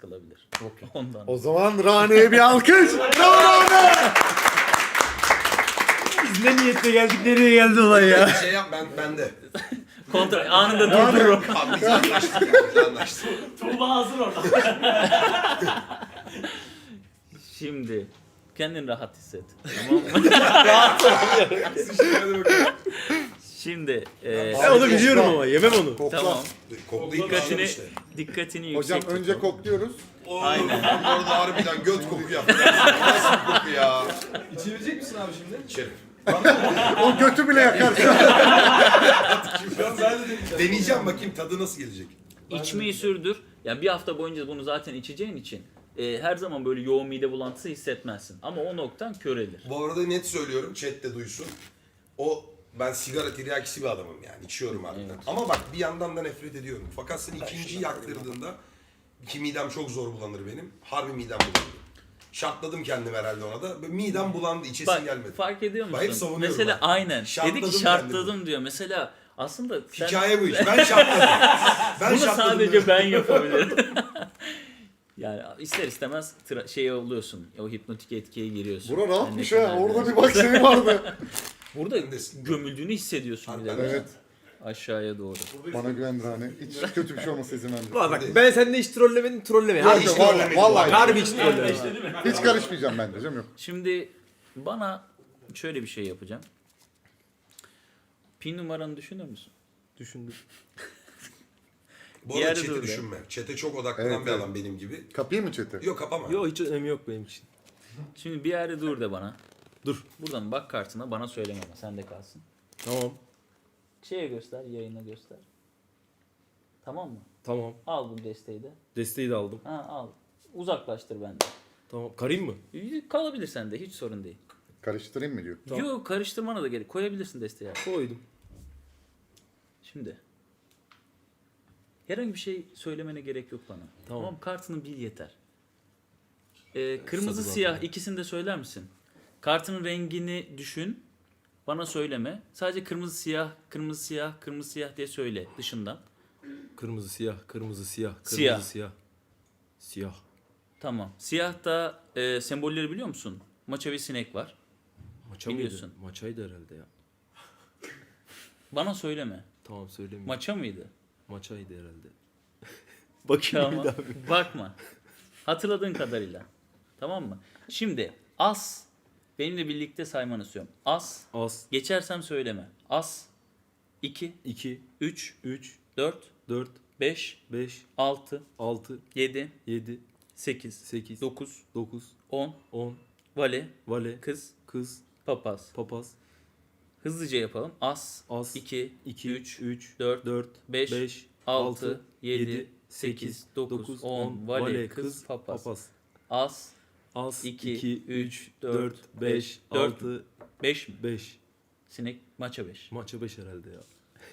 sıkılabilir. Ondan. O zaman Rane'ye bir alkış. Bravo Rane. Biz ne niyetle geldik nereye geldi olay ya? Bir şey yap ben ben de. Kontrol anında durdurur. Abi biz anlaştık. ya, Biz anlaştık. Tuğba hazır orada. Şimdi kendini rahat hisset. Tamam mı? Hadi bakalım. Şimdi e, Ben onu biliyorum ama yemem onu. Kokla. tamam. Koklayıp Dikkatini dikkatini... işte. dikkatini yüksek Hocam önce tutun. kokluyoruz. Oo, Aynen. Orada harbiden göt koku yaptı. Nasıl bir koku ya? İçebilecek misin abi şimdi? İçerim. O götü bile yakar. Şu an ben de deneyeceğim. Deneyeceğim bakayım tadı nasıl gelecek. İçmeyi sürdür. Ya bir hafta boyunca bunu zaten içeceğin için e, her zaman böyle yoğun mide bulantısı hissetmezsin. Ama o noktan körelir. Bu arada net söylüyorum chat de duysun. O ben sigara tiryakisi bir adamım yani içiyorum harbiden. Evet. Ama bak bir yandan da nefret ediyorum. Fakat sen ikinciyi yaktırdığında ki midem çok zor bulanır benim. Harbi midem bulanır. Şartladım kendimi herhalde ona da. Midem bulandı içesim Bak gelmedi. fark ediyor Bak, hep musun? savunuyorum Mesela ben. aynen. Şartladım Dedi ki şartladım diyor. Mesela aslında sen Hikaye bu iş. Ben şartladım. ben bunu şartladım sadece diyorum. ben yapabilirim. yani ister istemez tra- şey oluyorsun. O hipnotik etkiye giriyorsun. Bura rahatmış ha. Orada bir bak şey vardı. Burada Öndesin. gömüldüğünü hissediyorsun bir de. Evet. Aşağıya doğru. Bana güven Rane. Hiç kötü bir şey olmasına izin verme. Ulan bak ben seninle hiç trollemedim trolleme. Harbi, hiç yok, vallahi, trollemedim vallahi. harbi hiç trolleme. Hiç karışmayacağım ben de canım yok. Şimdi bana şöyle bir şey yapacağım. Pin numaranı düşünür müsün? Düşündüm. Bu arada Diğer chat'i düşünme. Chat'e çok odaklanan Evet, bir evet. adam benim gibi. Kapıyı mı çete? Yok kapama. Yok hiç önemi yok benim için. Şimdi bir yerde dur de bana. Dur. Buradan bak kartına bana söyleme ama sende kalsın. Tamam. Şeye göster, yayına göster. Tamam mı? Tamam. Al bu desteği de. Desteği de aldım. Ha al. Uzaklaştır benden. Tamam. Karayım mı? Kalabilir sende hiç sorun değil. Karıştırayım mı diyor. Tamam. Yok karıştırmana da gerek. Koyabilirsin desteği. Koydum. Şimdi. Herhangi bir şey söylemene gerek yok bana. Tamam. Tamam. Kartını bil yeter. Ee, kırmızı Sadı siyah zaten. ikisini de söyler misin? Kartının rengini düşün. Bana söyleme. Sadece kırmızı siyah, kırmızı siyah, kırmızı siyah diye söyle dışından. Kırmızı siyah, kırmızı siyah, kırmızı Siyah. siyah. Siyah. Tamam. Siyahta e, sembolleri biliyor musun? Maça ve sinek var. Maça Biliyorsun. mıydı? Maçaydı herhalde ya. Bana söyleme. Tamam söyleyeyim. Maça mıydı? Maçaydı herhalde. Bakayım bir Tamam. Bakma. Hatırladığın kadarıyla. Tamam mı? Şimdi as benimle birlikte saymanı istiyorum. As. Az. geçersem söyleme. As. 2 2, 3 3, 4 4, 5 5, 6 6, 7 7, 8 8, 9 9, 10 10, vale. Vale, kız. Kız, papaz. papaz, Hızlıca yapalım. As. As, 2 2, 3 3, 4 4, 5 5, 6 6, 7 8 9 10 vale. Kız. Papaz. papaz. As İki, 2, üç, 3, dört, 4, 5, beş, dört 6, 5 mi? 5. Sinek maça 5. Maça 5 herhalde ya.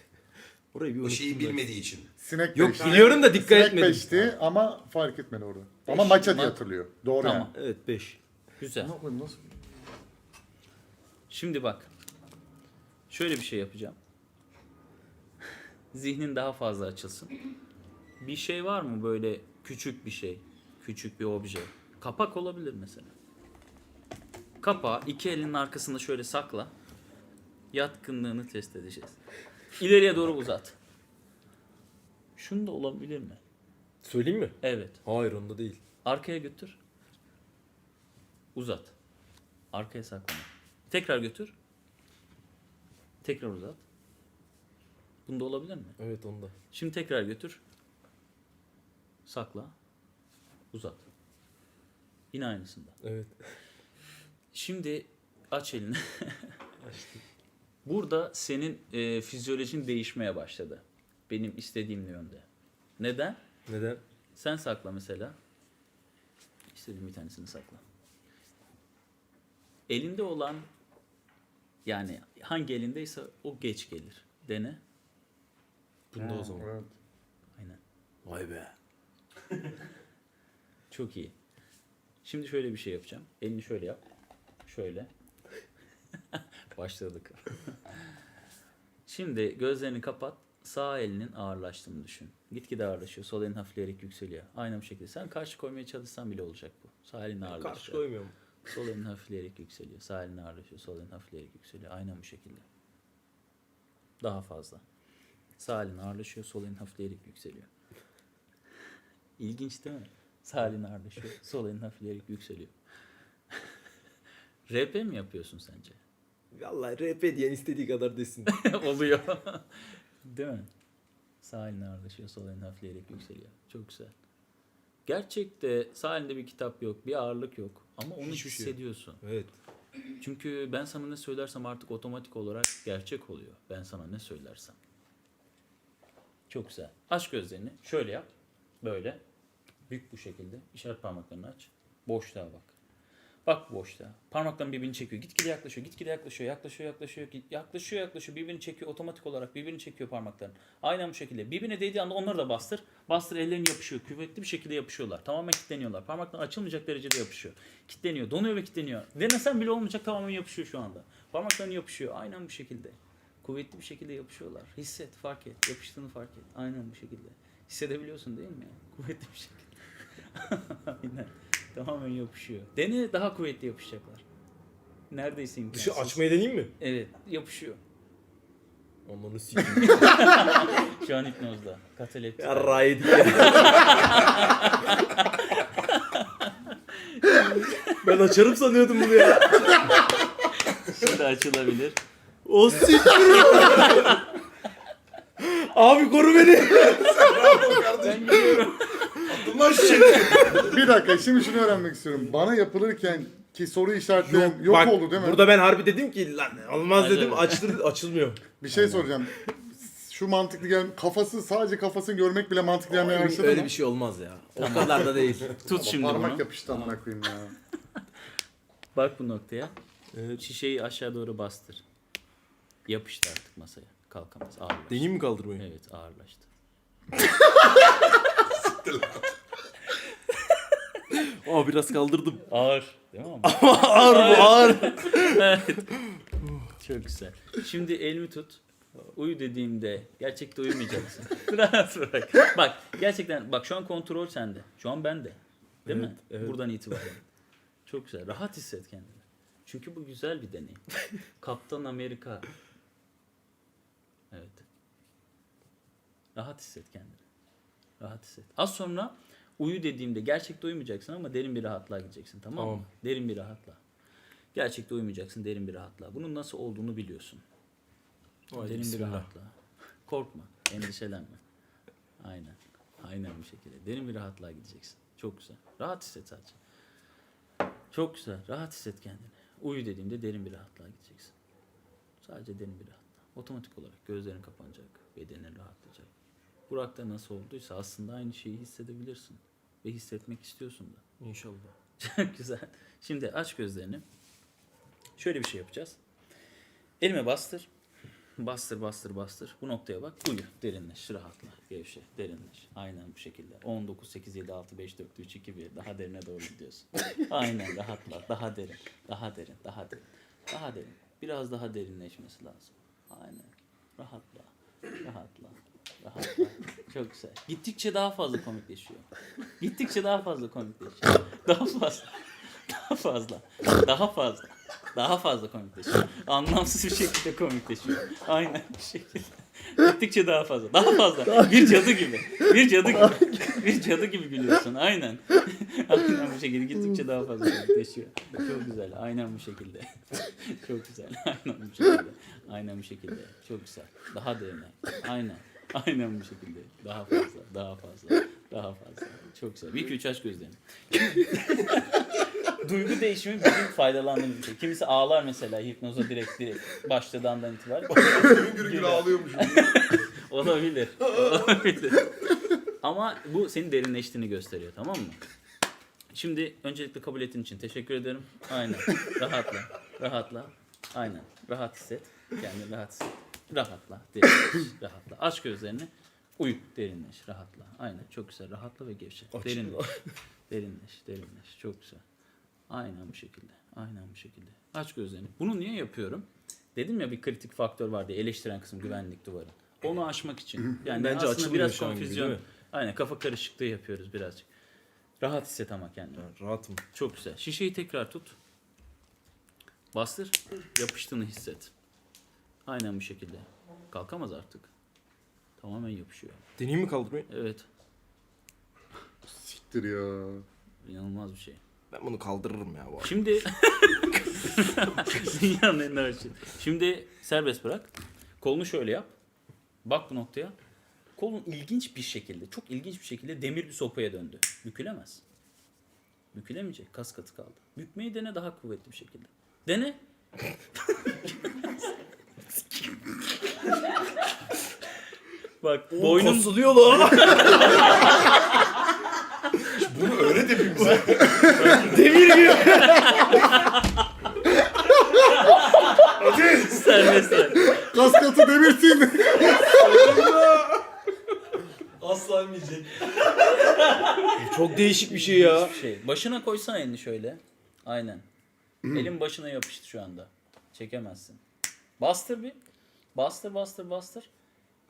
Orayı bir O unuttum şeyi ben. bilmediği için. Sinek Yok beşti. biliyorum da dikkat Sinek etmedim. beşti ama fark etmedi orada. Ama Beş, maça diye ma- hatırlıyor. Doğru Tamam. Evet 5. Güzel. yani. Ne yapayım, nasıl? Şimdi bak. Şöyle bir şey yapacağım. Zihnin daha fazla açılsın. Bir şey var mı böyle küçük bir şey? Küçük bir obje. Kapak olabilir mesela. Kapağı iki elinin arkasında şöyle sakla. Yatkınlığını test edeceğiz. İleriye doğru uzat. Şunu da olabilir mi? Söyleyeyim mi? Evet. Hayır onda değil. Arkaya götür. Uzat. Arkaya saklama. Tekrar götür. Tekrar uzat. Bunda olabilir mi? Evet onda. Şimdi tekrar götür. Sakla. Uzat. Yine aynısında. Evet. Şimdi aç elini. Burada senin e, fizyolojin değişmeye başladı. Benim istediğim yönde. Neden? Neden? Sen sakla mesela. İstediğin bir tanesini sakla. Elinde olan yani hangi elindeyse o geç gelir. Dene. Bunda o zaman. Evet. Aynen. Vay be. Çok iyi. Şimdi şöyle bir şey yapacağım. Elini şöyle yap. Şöyle. Başladık. Şimdi gözlerini kapat. Sağ elinin ağırlaştığını düşün. Gitgide ağırlaşıyor. Sol elin hafifleyerek yükseliyor. Aynı bu şekilde. Sen karşı koymaya çalışsan bile olacak bu. Sağ elin Karşı ağırlaşıyor. koymuyorum. Sol elin hafifleyerek yükseliyor. Sağ elin ağırlaşıyor. Sol elin hafifleyerek yükseliyor. Aynen bu şekilde. Daha fazla. Sağ elin ağırlaşıyor. Sol elin hafifleyerek yükseliyor. İlginç değil mi? Sağ elin ağırlaşıyor. Sol elin hafifleyerek yükseliyor. RP mi yapıyorsun sence? Vallahi RP diyen istediği kadar desin. Oluyor. Değil mi? Sağ elin ağırlaşıyor, sol elin hafifleyerek yükseliyor. Çok güzel. Gerçekte sağ elinde bir kitap yok, bir ağırlık yok. Ama onu Hiçbir şey yok. hissediyorsun. evet. Çünkü ben sana ne söylersem artık otomatik olarak gerçek oluyor. Ben sana ne söylersem. Çok güzel. Aç gözlerini. Şöyle yap. Böyle. Büyük bu şekilde. İşaret parmaklarını aç. Boşluğa bak. Bak boşluğa. Parmakların birbirini çekiyor. Gitgide yaklaşıyor. Gitgide yaklaşıyor. Yaklaşıyor, yaklaşıyor. Yaklaşıyor, yaklaşıyor. Birbirini çekiyor. Otomatik olarak birbirini çekiyor parmakların. Aynen bu şekilde. Birbirine değdiği anda onları da bastır. Bastır ellerin yapışıyor. Kuvvetli bir şekilde yapışıyorlar. Tamamen kilitleniyorlar. Parmaklar açılmayacak derecede yapışıyor. Kilitleniyor. Donuyor ve kilitleniyor. Denesen bile olmayacak tamamen yapışıyor şu anda. Parmakların yapışıyor. Aynen bu şekilde. Kuvvetli bir şekilde yapışıyorlar. Hisset, fark et. Yapıştığını fark et. Aynen bu şekilde. Hissedebiliyorsun değil mi? Kuvvetli bir şekilde. Aynen. Tamamen yapışıyor. Dene daha kuvvetli yapışacaklar. Neredeyse imkansız. Dışı açmayı deneyeyim mi? Evet, yapışıyor. Amanı sikeyim. Şu an hipnozda. Katalepsi. Yarrağı yedik ya. ben açarım sanıyordum bunu ya. Şimdi açılabilir. O siktir. Abi koru beni. Bravo kardeşim. Ben gidiyorum. Şişeyi. Bir dakika şimdi şunu öğrenmek istiyorum. Bana yapılırken ki soru işaretleyen yok, Bak, oldu değil mi? Burada ben harbi dedim ki lan olmaz Aynen. dedim açtır açılmıyor. Bir şey soracağım. Şu mantıklı gel kafası sadece kafasını görmek bile mantıklı gelmeye başladı Öyle mı? bir şey olmaz ya. O kadar da değil. Tut şimdi Parmak bunu. yapıştı amına koyayım ya. Bak bu noktaya. Evet. Şişeyi aşağı doğru bastır. Yapıştı artık masaya. Kalkamaz. Ağırlaştı. Deneyim mi kaldırmayı? Evet ağırlaştı. Aa biraz kaldırdım. Ağır. Değil mi ama? ağır bu ağır. evet. Çok güzel. Şimdi elimi tut. Uyu dediğimde gerçekte uyumayacaksın. Rahat bırak. Bak gerçekten bak şu an kontrol sende. Şu an bende. Değil mi? Evet. Buradan itibaren. Çok güzel. Rahat hisset kendini. Çünkü bu güzel bir deneyim. Kaptan Amerika. Evet. Rahat hisset kendini. Rahat hisset. Az sonra uyu dediğimde gerçekte uyumayacaksın ama derin bir rahatlığa gideceksin tamam, Tamam. mı? Derin bir rahatla. Gerçekte uyumayacaksın derin bir rahatla. Bunun nasıl olduğunu biliyorsun. Haydi derin bir rahatla. Korkma, endişelenme. Aynen. Aynen bu şekilde. Derin bir rahatlığa gideceksin. Çok güzel. Rahat hisset sadece. Çok güzel. Rahat hisset kendini. Uyu dediğimde derin bir rahatlığa gideceksin. Sadece derin bir rahatla. Otomatik olarak gözlerin kapanacak, bedenin rahatlayacak. Burak'ta nasıl olduysa aslında aynı şeyi hissedebilirsin. Ve hissetmek istiyorsun da. İnşallah. Çok güzel. Şimdi aç gözlerini. Şöyle bir şey yapacağız. Elime bastır. Bastır bastır bastır. Bu noktaya bak. Uyu. Derinleş. Rahatla. Gevşe. Derinleş. Aynen bu şekilde. 10, 9, 8, 7, 6, 5, 4, 3, 2, 1. Daha derine doğru gidiyorsun. Aynen rahatla. Daha derin. Daha derin. Daha derin. Daha derin. Biraz daha derinleşmesi lazım. Aynen. Rahatla. Rahatla. Rahatla. Çok güzel. Gittikçe daha fazla komikleşiyor. Gittikçe daha fazla komikleşiyor. Daha fazla. Daha fazla. Daha fazla. Daha fazla komikleşiyor. Anlamsız bir şekilde komikleşiyor. Aynen bir şekilde. Gittikçe daha fazla. Daha fazla. Bir cadı gibi. Bir cadı gibi. Bir cadı gibi gülüyorsun. Aynen. Aynen bu şekilde. Gittikçe daha fazla komikleşiyor. Çok güzel. Aynen bu şekilde. Çok güzel. Aynen bu şekilde. Aynen bu şekilde. Çok güzel. Daha derine. Aynen. Aynen bu şekilde. Daha fazla. Daha fazla. Daha fazla. Çok güzel. Bir iki üç aç gözlerini. Duygu değişimi bizim faydalandığımız bir şey. Kimisi ağlar mesela hipnoza direkt direkt başladığı andan itibaren. Gürgür gür ağlıyormuşum. Olabilir. Olabilir. Ama bu senin derinleştiğini gösteriyor tamam mı? Şimdi öncelikle kabul ettiğin için teşekkür ederim. Aynen. Rahatla. Rahatla. Aynen. Rahat hisset. Kendini rahat hisset. Rahatla. Derinleş. Rahatla. Aç gözlerini. Uyu. Derinleş. Rahatla. Aynen. Çok güzel. Rahatla ve gevşe. Derinleş. Derinleş. Derinleş. Çok güzel. Aynen bu şekilde. Aynen bu şekilde. Aç gözlerini. Bunu niye yapıyorum? Dedim ya bir kritik faktör var diye eleştiren kısım güvenlik duvarı. Onu aşmak için. Yani Bence aslında açılmıyor biraz şu an gibi, konfüzyon. değil mi? Aynen kafa karışıklığı yapıyoruz birazcık. Rahat hisset ama kendini. Rahatım. Çok güzel. Şişeyi tekrar tut. Bastır. Yapıştığını hisset. Aynen bu şekilde. Kalkamaz artık. Tamamen yapışıyor. Deneyim mi kaldırmayı? Evet. Siktir ya. İnanılmaz bir şey. Ben bunu kaldırırım ya bu arada. Şimdi dünyanın en ağır şey. Şimdi serbest bırak. Kolunu şöyle yap. Bak bu noktaya. Kolun ilginç bir şekilde, çok ilginç bir şekilde demir bir sopaya döndü. Bükülemez. Bükülemeyecek. Kas katı kaldı. Bükmeyi dene daha kuvvetli bir şekilde. Dene. Bak boynun Kasılıyor lan. Bunu öğret hepimize. serbest bırak. Kas katı demirsin. Asla inmeyecek. Çok değişik bir şey ya. Hiçbir şey. Başına koysana elini şöyle. Aynen. Elin başına yapıştı şu anda. Çekemezsin. Bastır bir. Bastır bastır bastır.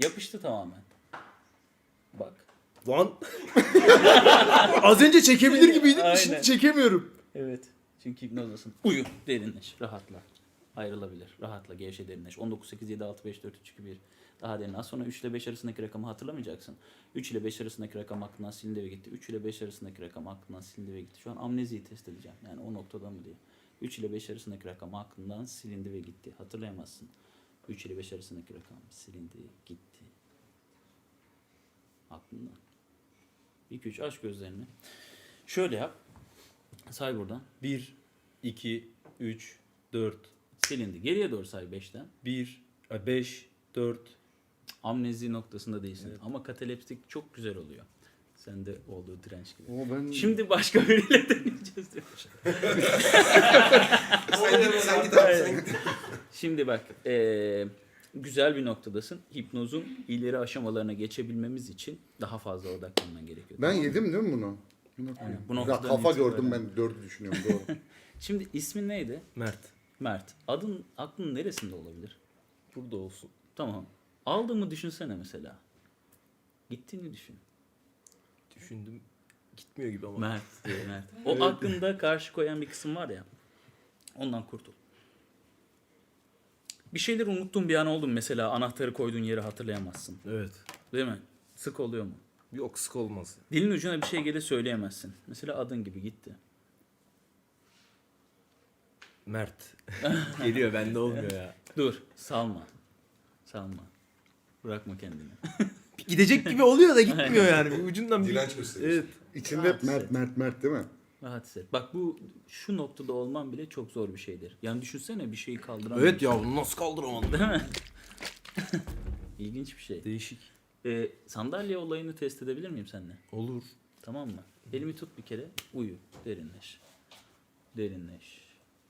Yapıştı tamamen. Bak. Lan. Az önce çekebilir gibiydim. Aynen. Şimdi çekemiyorum. Evet. Çünkü hipnozdasın. Uyu. Derinleş. Rahatla. Ayrılabilir. Rahatla. Gevşe derinleş. 19, 8, 7, 6, 5, 4, 3, 2, 1. Daha derin. Az sonra 3 ile 5 arasındaki rakamı hatırlamayacaksın. 3 ile 5 arasındaki rakam aklından silindi ve gitti. 3 ile 5 arasındaki rakam aklından silindi ve gitti. Şu an amneziyi test edeceğim. Yani o noktada mı diye. 3 ile 5 arasındaki rakam aklından silindi ve gitti. Hatırlayamazsın. 3 ile 5 arasındaki rakam silindi, gitti. Aklından. 2 3 aç gözlerini. Şöyle yap. Say buradan. 1, 2, 3, 4, Silindi. Geriye doğru say 5'ten. 1, 5, 4. Amnezi noktasında değilsin. Ama kataleptik çok güzel oluyor. Sende olduğu direnç gibi. Ama ben... Şimdi başka biriyle deneyeceğiz diyor. Sen git, sen git abi sen git. Şimdi bak eee, güzel bir noktadasın. Hipnozun ileri aşamalarına geçebilmemiz için daha fazla odaklanman gerekiyor. Ben yedim değil mi bunu? Aynen, bu Ya noktadan kafa itibaren. gördüm ben dördü düşünüyorum doğru. Şimdi ismin neydi? Mert. Mert. Adın aklın neresinde olabilir? Burada olsun. Tamam. Aldığımı düşünsene mesela. Gittiğini düşün. Düşündüm. Gitmiyor gibi ama. Mert Mert. O aklında karşı koyan bir kısım var ya. Ondan kurtul. Bir şeyleri unuttuğun bir an oldu mu? Mesela anahtarı koyduğun yeri hatırlayamazsın. Evet. Değil mi? Sık oluyor mu? Yok sık olmaz. Dilin ucuna bir şey gelir söyleyemezsin. Mesela adın gibi gitti. Mert. Geliyor bende olmuyor ya. Dur. Salma. Salma. Bırakma kendini. Gidecek gibi oluyor da gitmiyor yani. Bir ucundan bir... Direnç gösteriyor. Evet. İçinde hep Mert Mert Mert değil mi? Rahat hisset. Bak bu şu noktada olman bile çok zor bir şeydir. Yani düşünsene bir şeyi kaldıramıyorsun. Evet ya bunu nasıl kaldıramadım? Değil mi? İlginç bir şey. Değişik. Ee, sandalye olayını test edebilir miyim seninle? Olur. Tamam mı? Elimi tut bir kere. Uyu. Derinleş. Derinleş.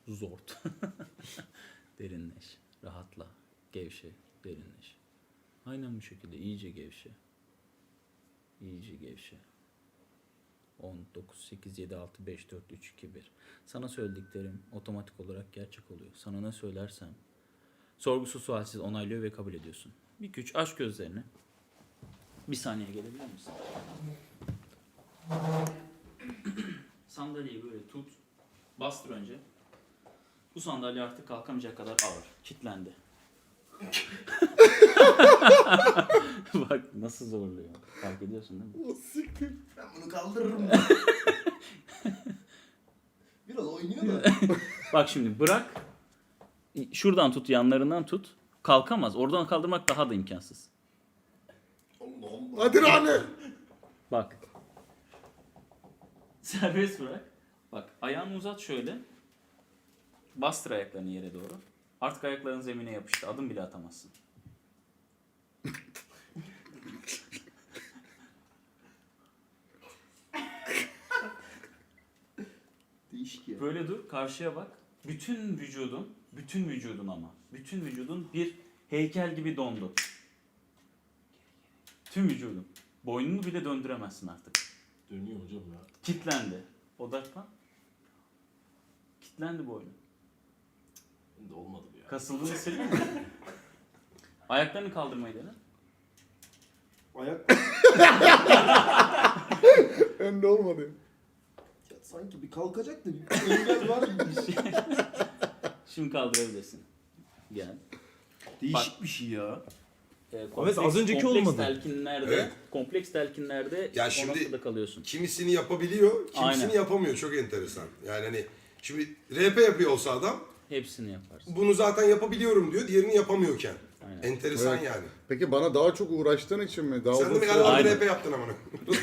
Zort. derinleş. Rahatla. Gevşe. Derinleş. Aynen bu şekilde. iyice gevşe. İyice gevşe. 10, 9, 8, 7, 6, 5, 4, 3, 2, 1. Sana söylediklerim otomatik olarak gerçek oluyor. Sana ne söylersem sorgusuz sualsiz onaylıyor ve kabul ediyorsun. Bir güç aç gözlerini. Bir saniye gelebilir misin? Sandalyeyi böyle tut. Bastır önce. Bu sandalye artık kalkamayacak kadar ağır. Kitlendi. Bak nasıl zorluyor. Fark ediyorsun değil mi? O siktir. Ben bunu kaldırırım. Biraz oynuyor da. Bak şimdi bırak. Şuradan tut, yanlarından tut. Kalkamaz. Oradan kaldırmak daha da imkansız. Hadi Rane. Bak. Serbest bırak. Bak ayağını uzat şöyle. Bastır ayaklarını yere doğru. Artık ayakların zemine yapıştı. Adım bile atamazsın. Ya. Böyle dur, karşıya bak. Bütün vücudun, bütün vücudun ama, bütün vücudun bir heykel gibi dondu. Tüm vücudun. Boynunu bile döndüremezsin artık. Dönüyor hocam ya. Kitlendi. Odaklan. Kitlendi. Şimdi olmadı bu ya. Kasıldığını hissediyor musun? Ayaklarını kaldırmayı dene. Ayak Ben de olmadı. Sanki bir kalkacak da bir engel var gibi. Şimdi kaldırabilirsin. Gel. Değişik bir şey ya. Ee, az önceki kompleks olmadı. telkinlerde, Evet. kompleks telkinlerde Ya şimdi- noktada kalıyorsun. Kimisini yapabiliyor, kimisini Aynen. yapamıyor. Çok enteresan. Yani hani şimdi RP yapıyor olsa adam Hepsini yaparsın. bunu zaten yapabiliyorum diyor. Diğerini yapamıyorken. Aynen. Enteresan Evet. yani. Peki bana daha çok uğraştığın için mi? Daha Sen de uzun süre- galiba Aynen. RP yaptın amına.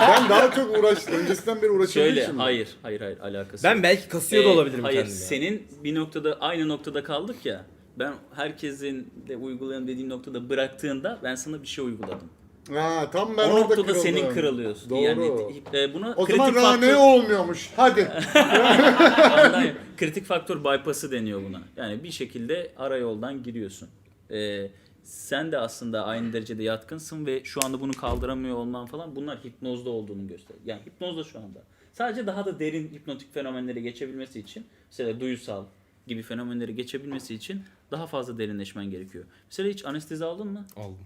Ben daha çok uğraştım. Öncesinden beri uğraşıldığı Şöyle, için mi? hayır, hayır, hayır, alakası Ben belki kasıyor da Ee, olabilirim Hayır, kendimi ya. senin bir noktada, aynı noktada kaldık ya. Ben herkesin de uygulayan dediğim noktada bıraktığında ben sana bir şey uyguladım. Ha, tam ben o orada noktada kırıldım. senin kırılıyorsun. Doğru. Yani e, buna o kritik zaman faktör, rane olmuyormuş. Hadi. Ondan- kritik faktör bypass'ı deniyor buna. Yani bir şekilde ara yoldan giriyorsun. Ee, sen de aslında aynı derecede yatkınsın ve şu anda bunu kaldıramıyor olman falan bunlar hipnozda olduğunu gösteriyor. Yani hipnozda şu anda. Sadece daha da derin hipnotik fenomenlere geçebilmesi için mesela duyusal gibi fenomenleri geçebilmesi için daha fazla derinleşmen gerekiyor. Mesela hiç anestezi aldın mı? Aldım.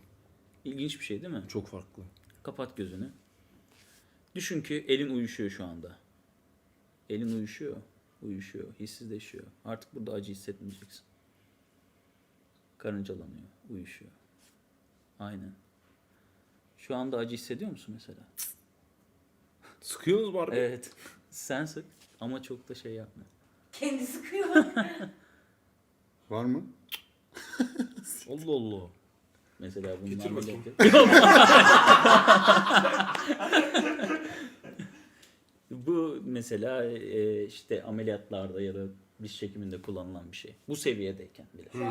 İlginç bir şey değil mi? Çok farklı. Kapat gözünü. Düşün ki elin uyuşuyor şu anda. Elin uyuşuyor. Uyuşuyor. Hissizleşiyor. Artık burada acı hissetmeyeceksin. Karıncalanıyor. Uyuşuyor. Aynen. Şu anda acı hissediyor musun mesela? Sıkıyorsunuz bari. Evet. Sen sık ama çok da şey yapma. Kendi sıkıyor. Var mı? Allah Allah. Mesela bundan Getir bakayım. Bu mesela e, işte ameliyatlarda ya da diş çekiminde kullanılan bir şey. Bu seviyedeyken bile. Şu